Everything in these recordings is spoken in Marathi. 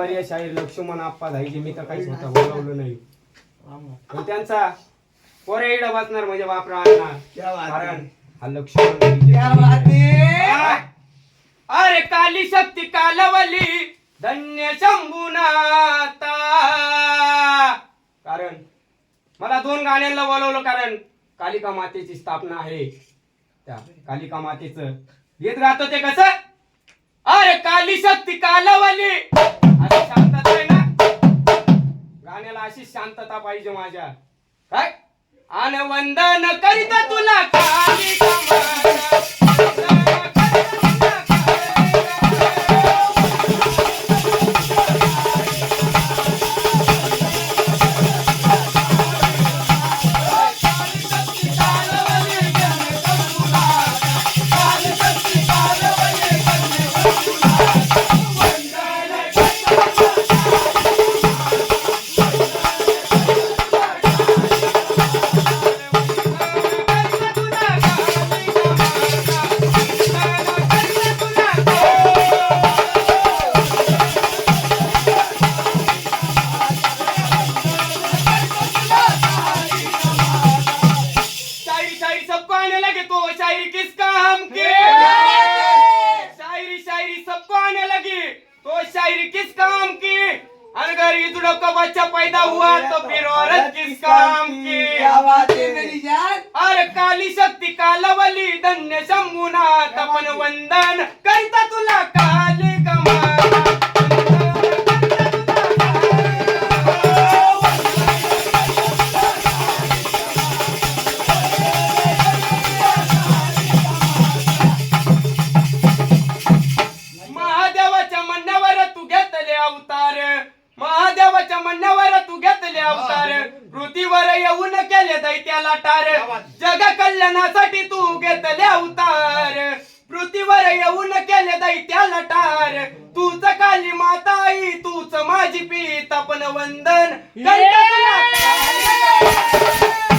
वरीय शाहीर लक्ष्मण आप्पा धाईजे मी तर काही स्वतः बोलावलं नाही. पण त्यांचा पोरे इडं वाचणार म्हणजे आणणार. आहे. कारण हा लक्ष्मण? अरे काली शक्ती कालवली धन्य शंभुनाथा कारण मला दोन गाण्यांना बोलवलं कारण कालिका मातेची स्थापना आहे. त्या कालिका मातेचं गीत गातो ते कसं? अरे काली शक्ती कालवली पाहिजे माझ्या. काय? आणि वंदन करीता तुला बच्चा पैदा हुआ तो फिर औरत किस काम की। क्या बात है मेरी जान? अरे काली शक्ती कालवली धन्य शंभुनाथ आपण वंदन येऊन केले दैत्याला टार. जग कल्याणासाठी तू घेतले अवतार. पृथ्वीवर येऊन केले दैत्याला टार. तूच काली माता आई तूच माझी पीत आपण वंदन. करीता तुला वंदन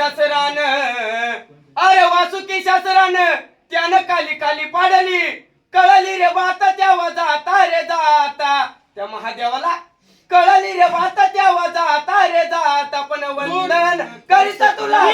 शासरान अरे वासुकी शासरान त्यानं काली काली पाडली. कळली रे वाता तेव्हा जाता रे जाता. त्या महादेवाला कळली रे वाता तेव्हा जाता रे जाता. पण वंदन करीत तुला.